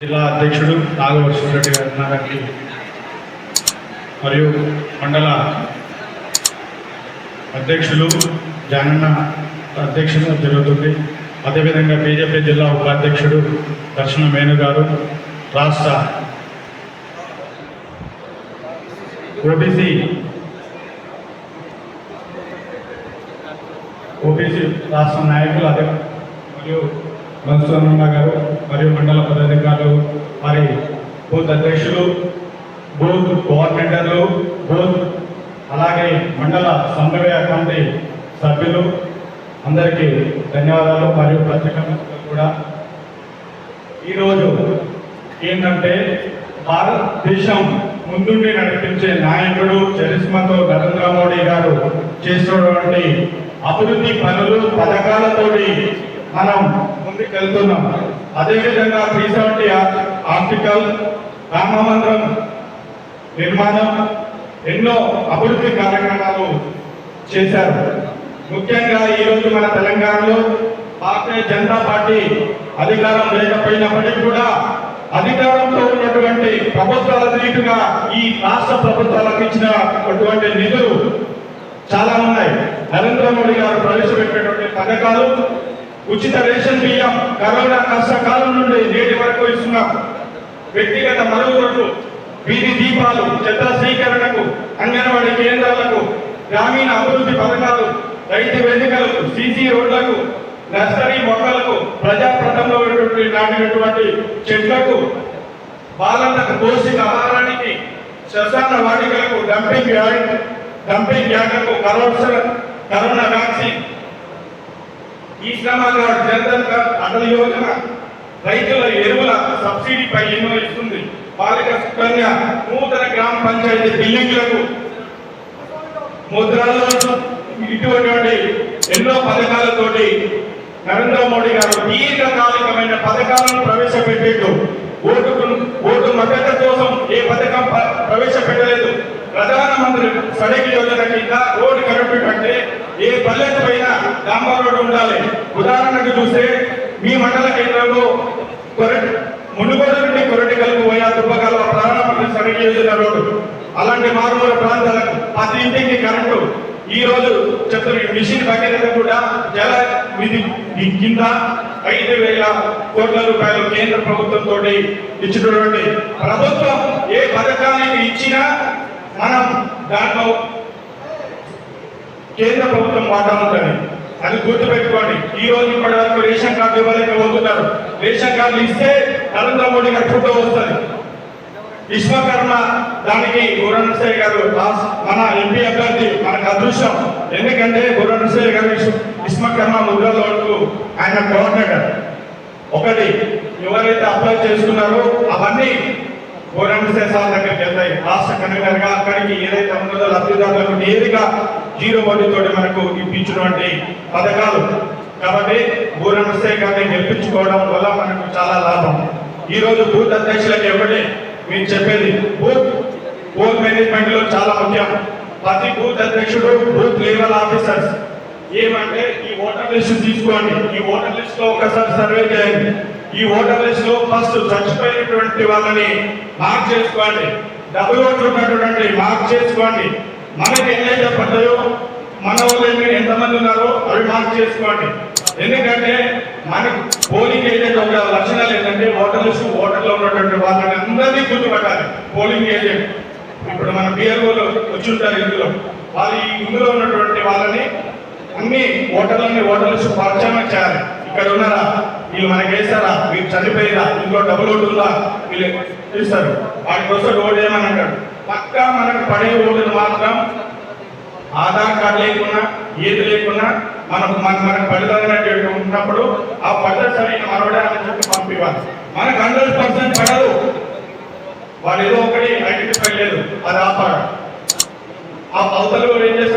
జిల్లా అధ్యక్షుడు నాగవర్షం రెడ్డి గారి గారికి మరియు మండల అధ్యక్షులు జానన్న అధ్యక్షత జరుగుతుంది. అదేవిధంగా బీజేపీ జిల్లా ఉపాధ్యక్షుడు దర్శన మేను గారు రాష్ట్ర ఓబీసీ ఓబీసీ రాష్ట్ర నాయకులు అదే మరియు మధుసూదనమ్మ గారు మరియు మండల పదాధికారులు మరి బూత్ అధ్యక్షులు బూత్ కోఆర్డినేటర్లు బూత్ అలాగే మండల సమన్వయ కమిటీ సభ్యులు అందరికీ ధన్యవాదాలు మరియు పత్రికా కూడా. ఈరోజు ఏంటంటే భారతదేశం ముందుండి నడిపించే నాయకుడు చరిస్మతో నరేంద్ర మోడీ గారు చేస్తున్నటువంటి అభివృద్ధి పనులు పథకాలతోటి మనం ముందుకెళ్తున్నాం. అదేవిధంగా త్రీ సెవెంటీ ఆర్టికల్ రామ మందిరం నిర్మాణం ఎన్నో అభివృద్ధి కార్యక్రమాలు చేశారు. ముఖ్యంగా ఈరోజు మన తెలంగాణలో భారతీయ జనతా పార్టీ అధికారం లేకపోయినప్పటికీ కూడా అధికారంలో ఉన్నటువంటి ప్రభుత్వాల రీటుగా ఈ రాష్ట్ర ప్రభుత్వాలకు ఇచ్చినటువంటి నిధులు చాలా ఉన్నాయి. నరేంద్ర మోడీ గారు ప్రవేశపెట్టినటువంటి పథకాలు ఉచిత రేషన్ బియ్యం కరోనా కష్టకాలం నుండి నేటి వరకు ఇస్తున్నాం వ్యక్తిగత మరుగుదొడ్లు వీధి దీపాలు చెత్త స్వీకరణకు అంగన్వాడీ కేంద్రాలకు గ్రామీణ అభివృద్ధి పథకాలు రైతు వేదికలకు సీసీ రోడ్లకు నర్సరీ మొక్కలకు ప్రజాప్రదంలో ఉన్నటువంటి నాటినటువంటి చెట్లకు బాలలకు పోషక ఆహారానికి శ్మశాన వాటికలకు డంపింగ్ యార్డ్ డంపింగ్ యార్డులకు కరోనా కరోనా వ్యాక్సిన్ ఈ శ్రమ జనధన్ అటల్ యోజన రైతుల ఎరువుల సబ్సిడీపై ఎన్నో ఇస్తుంది బాలిక సుకన్య నూతన గ్రామ పంచాయతీ బిల్డింగ్లకు ముద్రాలు ఇటువంటి ఎన్నో పథకాలతోటి నరేంద్ర మోడీ గారు దీర్ఘకాలికమైన పథకాలను ప్రవేశపెట్టేట్టు ఓటుకు ఓటు మద్దతు కోసం ఏ పథకం ప్రవేశపెట్టలేదు. ప్రధానమంత్రి సడక్ యోజన కింద రోడ్డు కరెక్ట్ అంటే ఏ పల్లెకు పైన డాంబర్ రోడ్డు ఉండాలి. ఉదాహరణకు చూస్తే మీ మండల కేంద్రంలో కొరటి మునుగోడు నుండి కొరటి కలుపు పోయా దుబ్బకాల ప్రారంభం సడక్ చేసిన రోడ్డు. అలాంటి మారుమూల ప్రాంతాలకు ప్రతి ఇంటికి కరెంటు. ఈ రోజు చెప్తున్న మిషన్ భగీరథ కూడా జల విధి కింద ఐదు వేల కోట్ల రూపాయలు కేంద్ర ప్రభుత్వంతో ఇచ్చినటువంటి ప్రభుత్వం ఏ పథకానికి ఇచ్చినా మనం దాంట్లో కేంద్ర ప్రభుత్వం వాటా ఉంటుంది. అది గుర్తుపెట్టుకోండి. ఈ రోజు ఇప్పటి వరకు రేషన్ కార్డు ఇవ్వలేకపోతున్నారు రేషన్ కార్డు ఇస్తే నరేంద్ర మోడీ గారి ఫోటో వస్తుంది. విశ్వకర్మ దానికి గురణశ్రీ గారు మన ఎంపీ అభ్యర్థి మనకు అదృష్టం. ఎందుకంటే గురణశ్రీ గారు విశ్వకర్మ ముద్రల వరకు ఆయన కోఆర్డినేటర్. ఒకటి ఎవరైతే అప్లై చేసుకున్నారో అవన్నీ గోరంసే సార్ దగ్గరికి వెళ్తాయి. రాష్ట్ర కన్వీనర్గా అక్కడికి ఏదైతే ఉన్నదో లబ్ధిదారులకు నేరుగా జీరో వడ్డీతో మనకు ఇప్పించినటువంటి పథకాలు. కాబట్టి గోరంసే గారిని గెలిపించుకోవడం వల్ల మనకు చాలా లాభం. ఈ రోజు బూత్ అధ్యక్షులకు ఒకటి మేము చెప్పేది. బూత్ బూత్ మేనేజ్మెంట్లో చాలా ముఖ్యం. ప్రతి బూత్ అధ్యక్షుడు బూత్ లెవెల్ ఆఫీసర్స్ ఏమంటే ఈ ఓటర్ లిస్ట్ తీసుకోండి. ఈ ఓటర్ లిస్ట్లో ఒకసారి సర్వే చేయండి. ఈ ఓటర్ లిస్ట్లో ఫస్ట్ చచ్చిపోయినటువంటి వాళ్ళని మార్క్ చేసుకోండి. డబుల్ ఓట్లు ఉన్నటువంటి మార్క్ చేసుకోండి. మనకి ఏదైతే పడ్డాయో మన వాళ్ళు ఎంతమంది ఉన్నారో అవి మార్క్ చేసుకోండి. ఎందుకంటే మనకు పోలింగ్ ఏజెంట్ ఒక లక్షణాలు ఏంటంటే ఓటర్ ఓటర్లో ఉన్నటువంటి వాళ్ళని అందరినీ గుర్తుపట్టాలి. పోలింగ్ ఏజెంట్ ఇప్పుడు మన బిఆర్ఓలు వచ్చి ఉంటారు ఇందులో. వాళ్ళు ఈ ఇందులో ఉన్నటువంటి వాళ్ళని అన్ని ఓటర్లని ఓటర్స్ పరిచయం చేయాలి. ఇక్కడ ఉన్నారా? వీళ్ళు మనకి వేస్తారా? మీరు చనిపోయిరా? ఇంట్లో డబుల్ ఉంటుందా? వీళ్ళు ఇస్తారు. వాటి కోసం ఓటు ఏమని అంటాడు? పక్కా మనకు పడే ఓటును మాత్రం ఆధార్ కార్డు లేకున్నా ఏది లేకున్నా మనకు మన మనకు పడిదగినట్టు ఉన్నప్పుడు ఆ పద్ధతి సరైన మనవడే అని చెప్పి పంపివ్వాలి. మనకు హండ్రెడ్ పర్సెంట్ పడదు. వాళ్ళు ఏదో ఒకటి ఐడెంటిఫై లేదు. అది ఆపాడు ఆ అవతల ఏం చేస్తారు